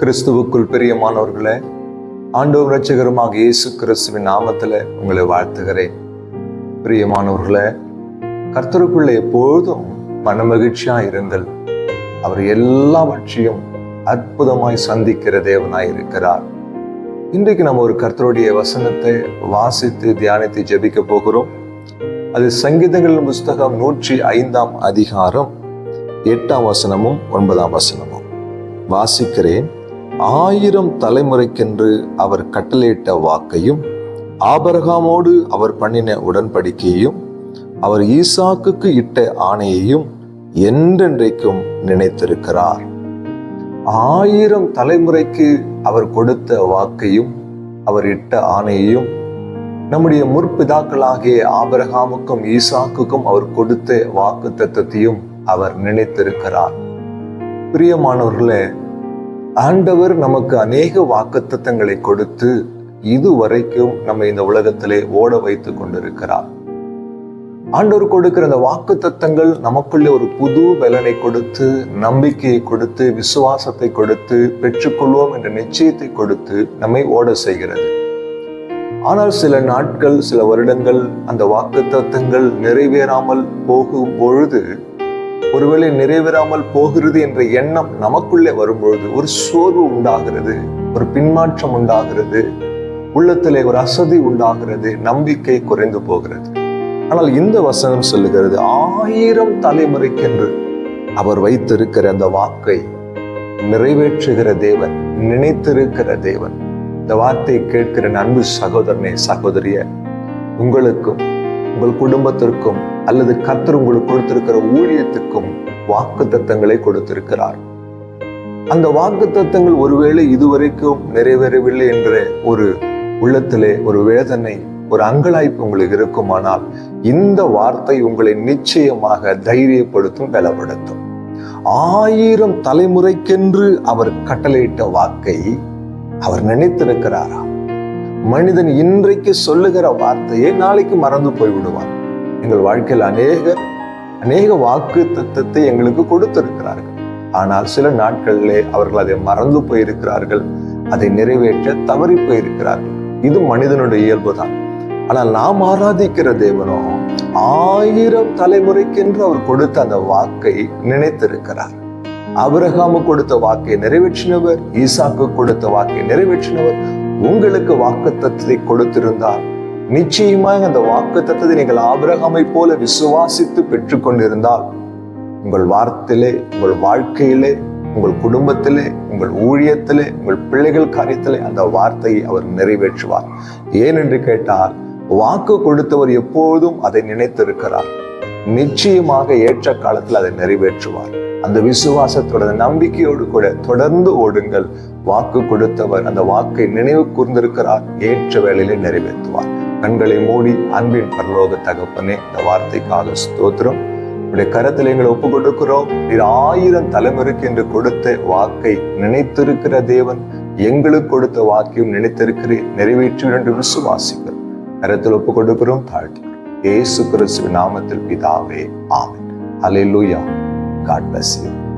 கிறிஸ்துவுக்குள் பிரியமானவர்களே ஆண்டவர் ரட்சகருமாக இயேசு கிறிஸ்துவின் நாமத்தில் உங்களை வாழ்த்துகிறேன். பிரியமானவர்களே கர்த்தருக்குள்ள எப்பொழுதும் மனமகிழ்ச்சியா இருங்கள். அவர் எல்லாவற்றையும் அற்புதமாய் சந்திக்கிற தேவனாய் இருக்கிறார். இன்றைக்கு நம்ம ஒரு கர்த்தருடைய வசனத்தை வாசித்து தியானித்து ஜெபிக்க போகிறோம். அது சங்கீதங்கள் புஸ்தகம் நூற்றி ஐந்தாம் அதிகாரம் எட்டாம் வசனமும் ஒன்பதாம் வசனமும். வாசிக்கிறேன். ஆயிரம் தலைமுறைக்கென்று அவர் கட்டளையிட்ட வாக்கையும் ஆபரகாமோடு அவர் பண்ணின உடன்படிக்கையையும் அவர் ஈசாக்குக்கு இட்ட ஆணையையும் என்றென்றைக்கும் நினைத்திருக்கிறார். ஆயிரம் தலைமுறைக்கு அவர் கொடுத்த வாக்கையும் அவர் இட்ட ஆணையையும் நம்முடைய முற்பிதாக்களாகிய ஆபரகாமுக்கும் ஈசாக்குக்கும் அவர் கொடுத்த வாக்கு தத்துவத்தையும் அவர் நினைத்திருக்கிறார். பிரியமானவர்களே ஆண்டவர் நமக்கு அநேக வாக்குத்தத்தங்களை கொடுத்து இதுவரைக்கும் நம்ம இந்த உலகத்திலே ஓட வைத்து கொண்டிருக்கிறார். ஆண்டவர் கொடுக்கிற அந்த வாக்கு தத்தங்கள் நமக்குள்ளே ஒரு புது பலனை கொடுத்து நம்பிக்கையை கொடுத்து விசுவாசத்தை கொடுத்து பெற்றுக்கொள்வோம் என்ற நிச்சயத்தை கொடுத்து நம்மை ஓட செய்கிறது. ஆனால் சில நாட்கள் சில வருடங்கள் அந்த வாக்கு தத்தங்கள் நிறைவேறாமல் போகும் பொழுது ஒருவேளை நிறைவேறாமல் போகிறது என்ற எண்ணம் நமக்குள்ளே வரும்பொழுது ஒரு சோர்வு உண்டாகிறது ஒரு பின்மாற்றம் உண்டாகிறது உள்ளத்திலே ஒரு அசதி உண்டாகிறது நம்பிக்கை குறைந்து போகிறது. ஆனால் இந்த வசனம் சொல்லுகிறது ஆயிரம் தலைமுறைக்கென்று அவர் வைத்திருக்கிற அந்த வாக்கை நிறைவேற்றுகிற தேவன் நினைத்திருக்கிற தேவன். இந்த வார்த்தையை கேட்கிற அன்பு சகோதரனே சகோதரிய உங்களுக்கும் உங்கள் குடும்பத்திற்கும் அல்லது கத்தர் உங்களுக்கு கொடுத்திருக்கிற ஊழியத்துக்கும் வாக்கு தத்தங்களை கொடுத்திருக்கிறார். அந்த வாக்கு தத்தங்கள் ஒருவேளை இதுவரைக்கும் நிறைவேறவில்லை என்ற ஒரு உள்ளத்திலே ஒரு வேதனை ஒரு அங்கலாய்ப்பு உங்களுக்கு இருக்குமானால் இந்த வார்த்தை உங்களை நிச்சயமாக தைரியப்படுத்தும் பலப்படுத்தும். ஆயிரம் தலைமுறைக்கென்று அவர் கட்டளையிட்ட வாக்கை அவர் நினைத்திருக்கிறாராம். மனிதன் இன்றைக்கு சொல்லுகிற வார்த்தையை நாளைக்கு மறந்து போய்விடுவான். எங்கள் வாழ்க்கையில் அநேக அநேக வாக்கு தத்தத்தை எங்களுக்கு கொடுத்திருக்கிறார்கள். ஆனால் சில நாட்களிலே அவர்கள் அதை மறந்து போயிருக்கிறார்கள். அதை நிறைவேற்ற தவறி போயிருக்கிறார்கள். இது மனிதனுடைய இயல்பு தான் ஆனால் நாம் ஆராதிக்கிற தேவனோ ஆயிரம் தலைமுறைக்கென்று அவர் கொடுத்த அந்த வாக்கை நினைத்திருக்கிறார். அபிரகாமு கொடுத்த வாக்கை நிறைவேற்றினவர் ஈசாக்கு கொடுத்த வாக்கை நிறைவேற்றினவர் உங்களுக்கு வாக்கு தத்துவத்தை கொடுத்திருந்தார். நிச்சயமாக அந்த வாக்கு தத்துவத்தை நீங்கள் ஆபிரகாமை போல விசுவாசித்து பெற்றுக்கொண்டிருந்தால் உங்கள் வார்த்தையிலே உங்கள் வாழ்க்கையிலே உங்கள் குடும்பத்திலே உங்கள் ஊழியத்திலே உங்கள் பிள்ளைகள் காரியத்திலே அந்த வார்த்தையை அவர் நிறைவேற்றுவார். ஏன் என்று கேட்டால் வாக்கு கொடுத்தவர் எப்போதும் அதை நினைத்திருக்கிறார். நிச்சயமாக ஏற்ற காலத்தில் அதை நிறைவேற்றுவார். அந்த விசுவாசத்தோட நம்பிக்கையோடு கூட தொடர்ந்து ஓடுங்கள். வாக்கு கொடுத்தவர் அந்த வாக்கை நினைவு கூர்ந்திருக்கிறார் ஏற்ற வேளையிலே நிறைவேற்றுவார். கண்களை மூடி அன்பின் பரலோக தகப்பனே இந்த வார்த்தைக்காக ஸ்தோத்திரம். உடைய கரத்தில் எங்களை ஒப்பு கொடுக்கிறோம் நீர் ஆயிரம் தலைமுறைக்கு என்று கொடுத்த வாக்கை நினைத்திருக்கிற தேவன் எங்களுக்கு கொடுத்த வாக்கையும் நினைத்திருக்கிறேன் நிறைவேற்று என்று விசுவாசிக்கிறோம். கரத்தில் ஒப்பு கொடுக்கிறோம் தாழ்த்துக்கிறோம். ஏசு கிறிஸ்துவின் நாமத்தில் பிதாவே ஆமென். ஹalleluya. God bless you